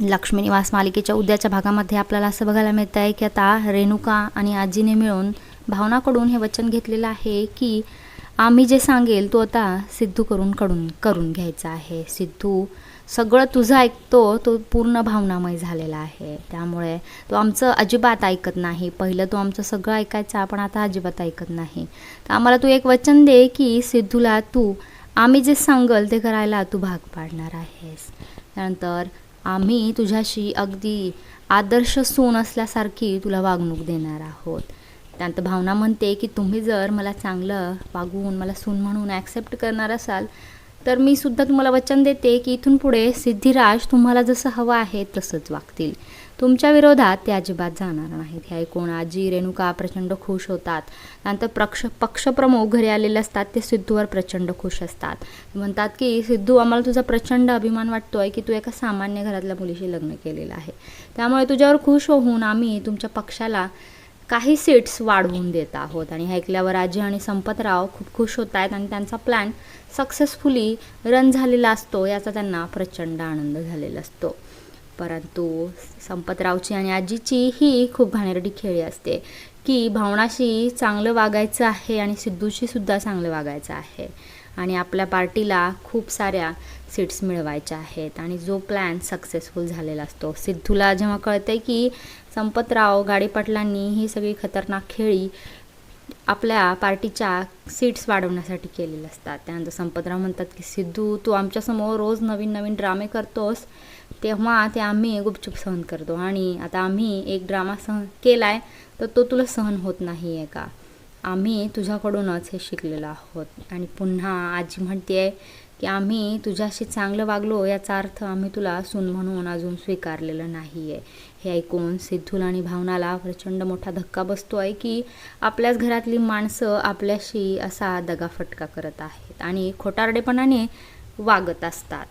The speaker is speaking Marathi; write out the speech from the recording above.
लक्ष्मी निवास मालिकेच्या उद्याच्या भागामध्ये आपल्याला असं बघायला मिळतं आहे की आता रेणुका आणि आजीने मिळून भावनाकडून हे वचन घेतलेलं आहे की आम्ही जे सांगेल तो आता सिद्धू करून कडून करून घ्यायचा आहे. सिद्धू सगळं तुझं ऐकतो तो पूर्ण भावनामय झालेला आहे. त्यामुळे तो आमचं अजिबात ऐकत नाही. पहिलं तो आमचं सगळं ऐकायचा पण आता अजिबात ऐकत नाही. तर आम्हाला तू एक वचन दे की सिद्धूला तू आम्ही जे सांगल ते करायला तू भाग पाडणार आहेस. त्यानंतर आम्ही तुझ्याशी अगदी आदर्श सून असल्यासारखी तुला वागणूक देणार आहोत. त्यानंतर भावना म्हणते की तुम्ही जर मला चांगलं वागवून मला सून म्हणून ॲक्सेप्ट करणार असाल तर मी सुद्धा तुम्हाला वचन देते की इथून पुढे सिद्धिराज तुम्हाला जसं हवं आहे तसंच वागतील. तुमच्या विरोधात ते अजिबात जाणार नाहीत. हे ऐकून आजी रेणुका प्रचंड खुश होतात. नंतर पक्ष पक्षप्रमुख घरी आलेले असतात ते सिद्धूवर प्रचंड खुश असतात. म्हणतात की सिद्धू आम्हाला तुझा प्रचंड अभिमान वाटतोय की तू एका सामान्य घरातल्या मुलीशी लग्न केलेलं आहे. त्यामुळे तुझ्यावर खुश होऊन आम्ही तुमच्या पक्षाला काही सीट्स वाढवून देत आहोत. आणि हे ऐकल्यावर आजी आणि संपतराव खूप खुश होत आहेत आणि त्यांचा प्लॅन सक्सेसफुली रन झालेला असतो याचा त्यांना प्रचंड आनंद झालेला असतो. परंतु संपतरावची आणि आजीची ही खूप घाणेरडी खेळी असते की भावनाशी चांगलं वागायचं आहे आणि सिद्धूशीसुद्धा चांगलं वागायचं आहे. आणि आपल्या पार्टीला खूप साऱ्या सीट्स मिळवायच्या आहेत. आणि जो प्लॅन सक्सेसफुल झालेला असतो. सिद्धूला जेव्हा कळतंय की संपतराव गाडीपाटलांनी ही सगळी खतरनाक खेळी आपल्या पार्टीच्या सीट्स वाढवण्यासाठी केलेल्या असतात. त्यानंतर संपतराव म्हणतात की सिद्धू तू आमच्यासमोर रोज नवीन नवीन ड्रामे करतोस तेव्हा ते आम्ही गुपचूप सहन करतो. आणि आता आम्ही एक ड्रामा सहन केला आहे तर तो तुला सहन होत नाही आहे का? आम्ही तुझ्याकडूनच हे शिकलेलो आहोत. आणि पुन्हा आजी म्हणते आहे की आम्ही तुझ्याशी चांगलं वागलो याचा अर्थ आम्ही तुला सून म्हणून अजून स्वीकारलेलं नाही आहे हे ऐकून सिद्धूला आणि भावनाला प्रचंड मोठा धक्का बसतो आहे की आपल्याच घरातली माणसं आपल्याशी असा दगाफटका करत आहेत आणि खोटारडेपणाने वागत असतात.